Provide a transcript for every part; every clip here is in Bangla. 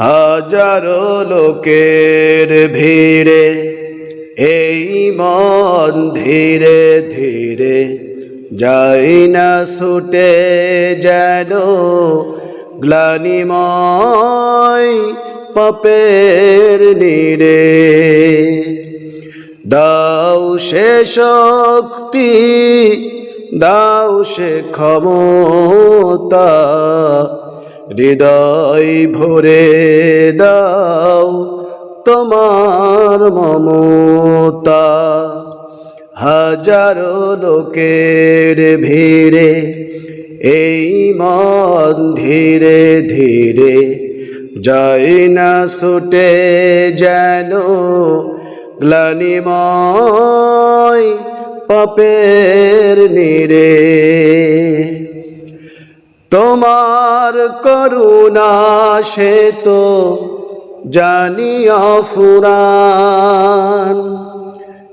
হাজারো লোকের ভিড়ে, এই মন ধীরে ধীরে, যাই না ছুটে যেন গ্লানিময় পাপের নিরে দাও সে শক্তি, দাও সে ক্ষমতা হৃদয় ভরে দাও তোমার মমতা। হাজারো লোকের ভিড়ে, এই মন ধীরে ধীরে যাই না ছুটে যেন গ্লানিময় পাপের নিরে। তোমার করুণা সে তো জানি অফুরান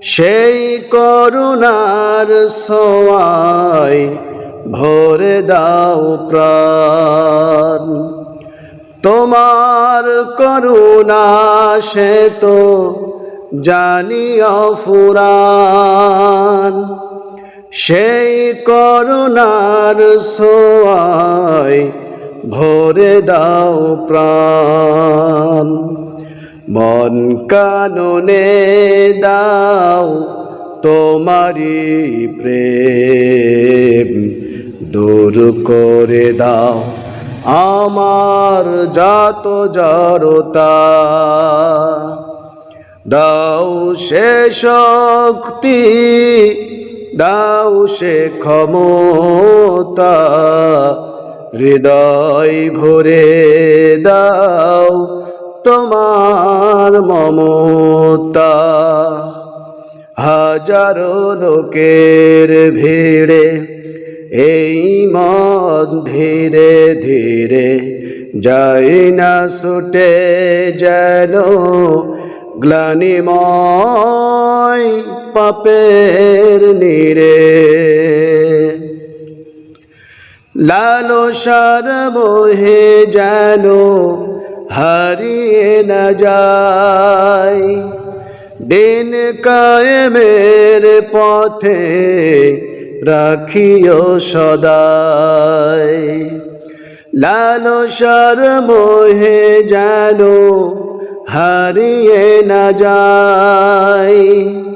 সেই করুণার সোয়াই ভরে দাও প্রাণ। তোমার করুণা সে তো জানি অফুরান সেই করুণার সোয়াই ভরে দাও প্রাণ। মন কাননে দাও তোমারি প্রেম, দূর করে দাও আমার যত জড়তা দাও সে শক্তি দাও সে ক্ষমতা, হৃদয় ভরে দাও তোমার মমতা। হাজারো লোকের ভিড়ে, এই মন ধীরে ধীরে, যাই না ছুটে যেন গ্লানিময় পাপের নিরে। লাল লালসার মোহে যেন হারিয়ে না যায়। দিন কায়েমের পথে রাখিও সদাই। লালসার মোহে যেন হারিয়ে না যায়।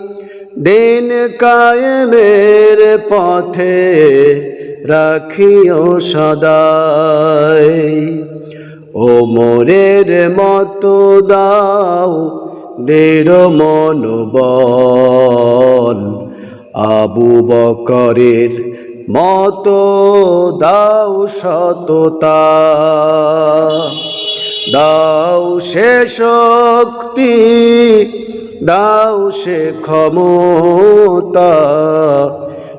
দিন কায়েমের পথে রাখিও সদাই। ও মোরের মতো দাও দৃঢ় মনোবল। আবু বকরের মতো দাও সততা। দাও সে শক্তি দাও সে ক্ষমতা,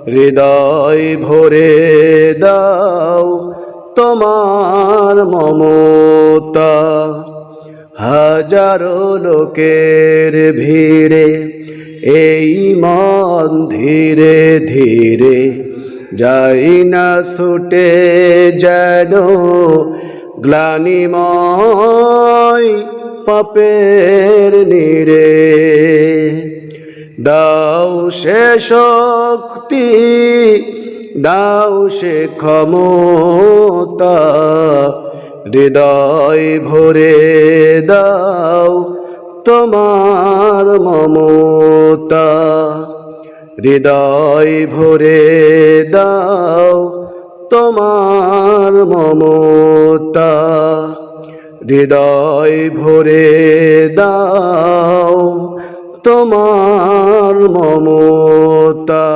হৃদয় ভরে দাও তোমার মমতা। হাজারো লোকের ভিড়ে, এই মন ধীরে ধীরে, যাই না ছুটে যেন গ্লানিময় পাপের নিরে দাও সে শক্তি, দাও সে ক্ষমতা, হৃদয় ভরে দাও তোমার মমতা। হৃদয় ভরে দাও তোমার মমতা। হৃদয় ভরে দাও তোমার মমতা।